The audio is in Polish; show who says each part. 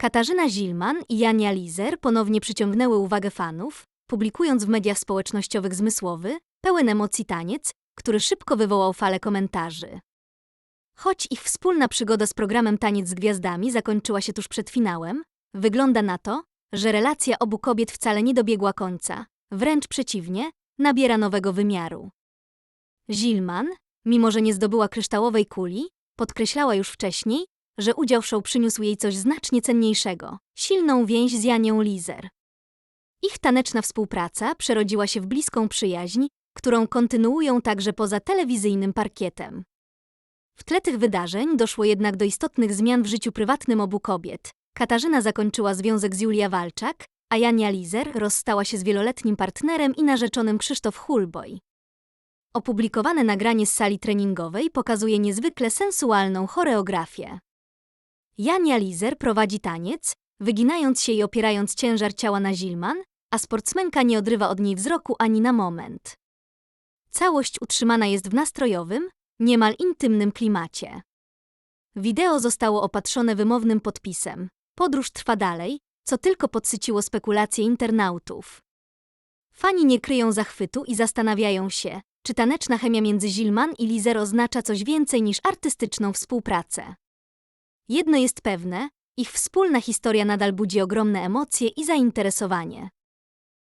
Speaker 1: Katarzyna Zilman i Jania Lizer ponownie przyciągnęły uwagę fanów, publikując w mediach społecznościowych zmysłowy, pełen emocji taniec, który szybko wywołał falę komentarzy. Choć ich wspólna przygoda z programem Taniec z Gwiazdami zakończyła się tuż przed finałem, wygląda na to, że relacja obu kobiet wcale nie dobiegła końca, wręcz przeciwnie, nabiera nowego wymiaru. Zilman, mimo że nie zdobyła kryształowej kuli, podkreślała już wcześniej, że udział w show przyniósł jej coś znacznie cenniejszego silną więź z Janią Lizer. Ich taneczna współpraca przerodziła się w bliską przyjaźń, którą kontynuują także poza telewizyjnym parkietem. W tle tych wydarzeń doszło jednak do istotnych zmian w życiu prywatnym obu kobiet. Katarzyna zakończyła związek z Julia Walczak, a Jania Lizer rozstała się z wieloletnim partnerem i narzeczonym Krzysztof Hulboj. Opublikowane nagranie z sali treningowej pokazuje niezwykle sensualną choreografię. Jania Lizer prowadzi taniec, wyginając się i opierając ciężar ciała na Zilman, a sportsmenka nie odrywa od niej wzroku ani na moment. Całość utrzymana jest w nastrojowym, niemal intymnym klimacie. Wideo zostało opatrzone wymownym podpisem. Podróż trwa dalej, co tylko podsyciło spekulacje internautów. Fani nie kryją zachwytu i zastanawiają się, czy taneczna chemia między Zilman i Lizer oznacza coś więcej niż artystyczną współpracę. Jedno jest pewne, ich wspólna historia nadal budzi ogromne emocje i zainteresowanie.